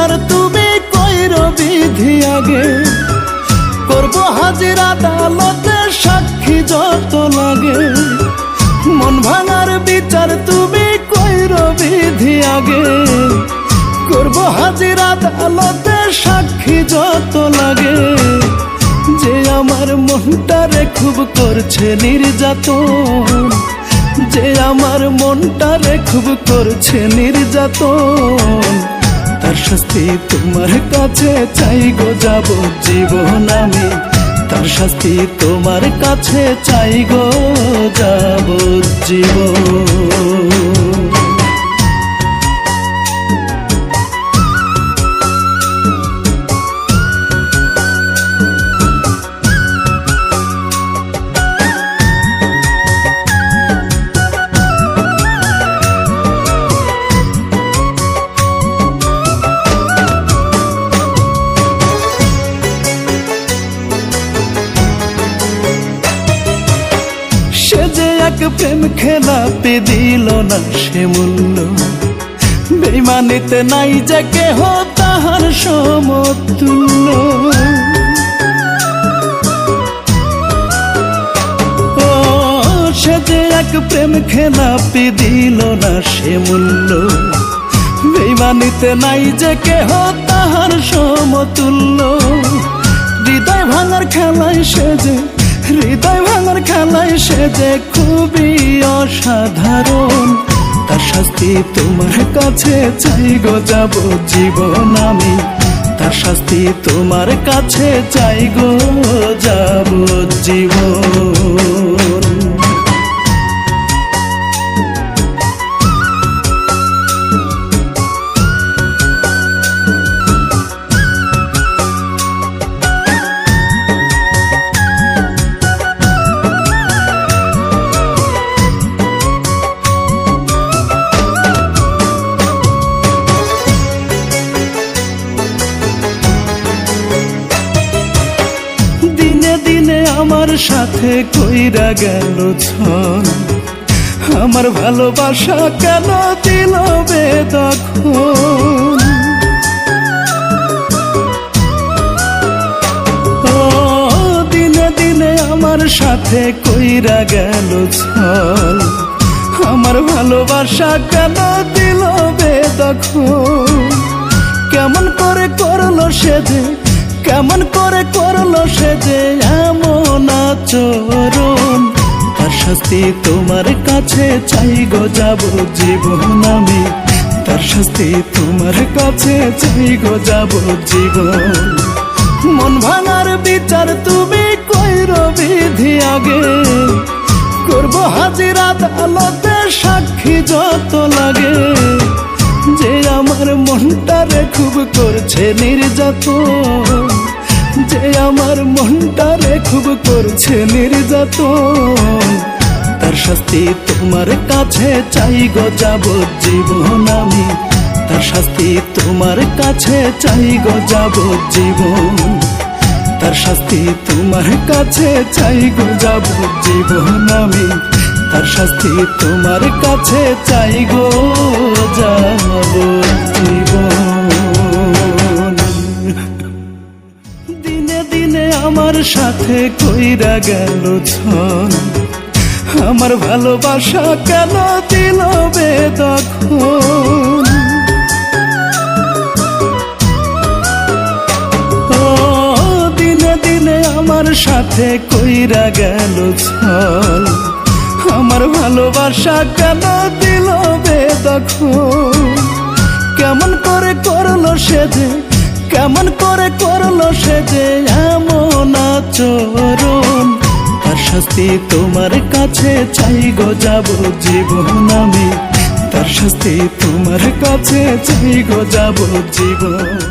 বিচার তুমি কইর বিধি আগে? করব হাজির আদালতে সাক্ষী যত লাগে। মন ভাঙার বিচার তুমি কইর বিধি আগে? করব হাজির আদালতে সাক্ষী যত লাগে। যে আমার মনটারে খুব করছে নির্যাতন। যে আমার মনটারে খুব করছে নির্যাতন। শাস্তি তোমার কাছে চাই গো, যাব জীবন আমি। তার শাস্তি তোমার কাছে চাই গো, যাব জীবন যে এক প্রেম খেলাতে দিল না সে মূল্য। বেমানিতে নাই যে কেহ তাহার সমতুল্য। ও, সে যে এক প্রেম খেলাপি দিল না সে মূল্য। বেমানিতে নাই যে কেহ তাহার সমতুল্য। হৃদয় ভাঙার খেলায় সে যে হৃদয় ভাঙার খেলায় সে যে খুবই অসাধারণ। তার শাস্তি তোমার কাছে চাই গো, যাব জীবন আমি। তার শাস্তি তোমার কাছে চাই গো, যাব জীবন। আমার সাথে কইরা গেল ছল আমার ভালোবাসা কেন দিল বেদখল ও, দিনে দিনে আমার সাথে কইরা গেল ছল আমার ভালোবাসা কেন দিল বেদখল কেমন করে করল সে যে কেমন করে করল সে আচরণ তার শাস্তি তোমার কাছে চাই গো, যাব জীবন আমি। তার শাস্তি তোমার কাছে চাই গো, যাব জীবন। মন ভাঙার বিচার তুমি কইর বিধি আগে। করব হাজিরা আদালতে সাক্ষী যত লাগে। যে আমার মনটারে খুব করছে নির্যাতন। যে আমার মনটারে খুব করছে নির্যাতন। তার শাস্তি তোমার কাছে চাই গো যাব জীবন আমি। তার শাস্তি তোমার কাছে চাই গো যাব জীবন তার শাস্তি তোমার কাছে চাই গো যাব জীবন আমি। তার শাস্তি তোমার কাছে চাই গো যাব জীবন সাথে কইরা গেল ছল আমার ভালোবাসা কেন দিল বেদখল ও, দিনে দিনে আমার সাথে কইরা গেল আমার ভালোবাসা কেন দিল বেদখল কেমন করে করল সে যে, কেমন করে করল সে যে আচরণ তার শাস্তি তোমার কাছে চাই গো, যাব জীবন আমি। তার শাস্তি তোমার কাছে চাই গো, যাব জীবন।